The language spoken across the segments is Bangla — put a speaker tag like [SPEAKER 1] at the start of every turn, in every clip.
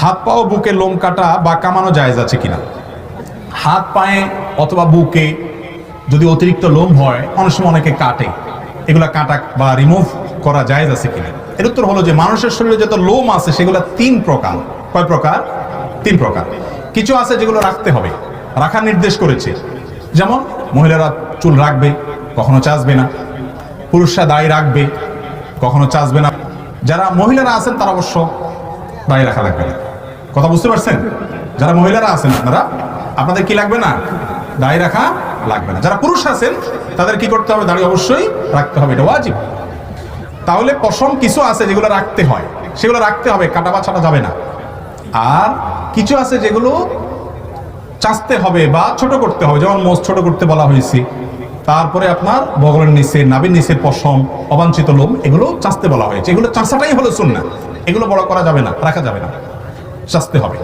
[SPEAKER 1] হাত পা ও বুকে লোম কাটা বা কামানো জায়েজ আছে কিনা? হাত পায়ে অথবা বুকে যদি অতিরিক্ত লোম হয়, অনেক সময় অনেকে কাটে। এগুলা কাটা বা রিমুভ করা জায়েজ আছে কিনা? এর উত্তর হলো যে, মানুষের শরীরে যত লোম আছে, সেগুলো তিন প্রকার। কয় প্রকার? তিন প্রকার। কিছু আছে যেগুলো রাখতে হবে। রাখার নির্দেশ করেছে। যেমন, মহিলারা চুল রাখবে, কখনো চাচবে না। পুরুষরা দাড়ি রাখবে, কখনো চাচবে না। যারা মহিলারা আছেন, তারা অবশ্য দাড়ি রাখা লাগবে না। কথা বুঝতে পারছেন? যারা মহিলারা আছেন আপনারা, আপনাদের কি লাগবে না? দাড়ি রাখা লাগবে না। যারা পুরুষ আছেন, তাদের কি করতে হবে? দাড়ি অবশ্যই রাখতে হবে, এটা ওয়াজিব। তাহলে পশম কিছু আছে যেগুলো রাখতে হয়। সেগুলো রাখতে হবে, কাটা বা ছাটা যাবে না। আর কিছু আছে যেগুলো চাচতে হবে বা ছোট করতে হবে, যেমন মোষ ছোট করতে বলা হয়েছে। তারপরে আপনার বগলের নিচে নাবির নিচের পশম, অবাঞ্ছিত লোম, এগুলো চাচতে বলা হয়েছে। এগুলো চাষাটাই হলো শুন না এগুলো বড় করা যাবে না, রাখা যাবে না। চাচতে হবে।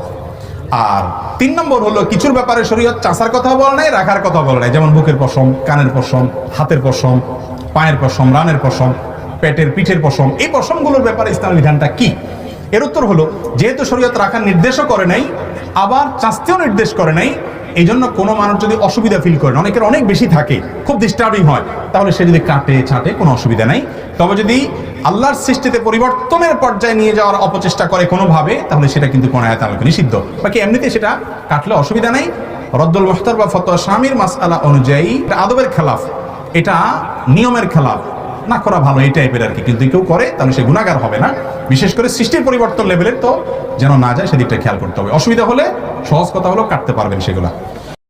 [SPEAKER 1] আর তিন নম্বর হলো, কিছুর ব্যাপারে শরীয়ত চাষার কথা বলা নাই, রাখার কথা বলা নাই। যেমন বুকের পশম, কানের পশম, হাতের পশম, পায়ের পশম, রানের পশম, পেটের পিঠের পশম, এই পশমগুলোর ব্যাপারে ইসলামের বিধানটা কি? এর উত্তর হলো, যেহেতু শরীয়ত রাখার নির্দেশও করে নাই, আবার চাস্তেও নির্দেশ করে নাই এই জন্য কোনো মানুষ যদি অসুবিধা ফিল করেন অনেকের অনেক বেশি থাকে, খুব ডিস্টার্বিং হয়, তাহলে সে যদি কাটে, ছাটে, কোনো অসুবিধা নাই। তবে যদি আল্লাহর সৃষ্টিতে পরিবর্তনের পর্যায়ে নিয়ে যাওয়ার অপচেষ্টা করে কোনোভাবে, তাহলে সেটা কিন্তু কোনো আয়াত আলোকে নিষিদ্ধ। বাকি এমনিতে সেটা কাটলে অসুবিধা নেই। রদ্দুল মুখতার বা ফতোয়া স্বামীর মাসআলা অনুযায়ী এটা আদবের খেলাফ। এটা নিয়মের খেলাফ। না করা ভালো, এই টাইপের আর কি। কিন্তু কেউ করে, তাহলে সে গুণাগার হবে না। বিশেষ করে সৃষ্টির পরিবর্তন লেভেলের তো যেন না যায়, সেদিকটা খেয়াল করতে হবে। অসুবিধা হলে সহজ কথা হলেও কাটতে পারবেন সেগুলা।